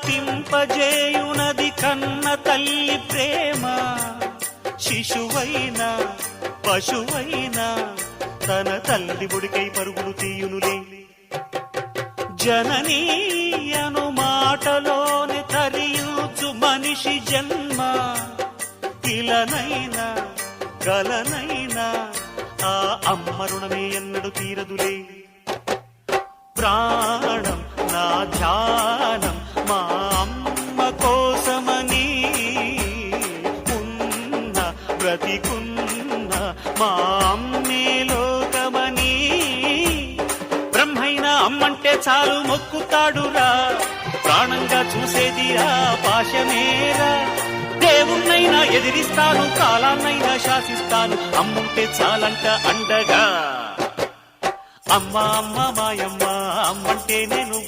తలపింపజేయునది కన్న తల్లి ప్రేమ. శిశువైన పశువైన తన తల్లి బుడికై పరుగులు తీయునులే. జననీ అను మాటలోని తరియుచు మనిషి జన్మ. ఇలనైనా గలనైనా ఆ అమ్మ రుణమే ఎన్నడు తీరదులే. ప్రాణం నా ధ్యానం బ్రతికున్న మా అమ్మే లోకమని. బ్రహ్మైనా అమ్మంటే చాలు మొక్కుతాడురా. ప్రాణంగా చూసేది ఆ పాశమేరా. దేవుణ్ణైనా ఎదిరిస్తాను కాలాన్నైనా శాసిస్తాను అమ్ముంటే చాలంట అండగా. అమ్మ అమ్మ మాయమ్మ అమ్మంటే నేను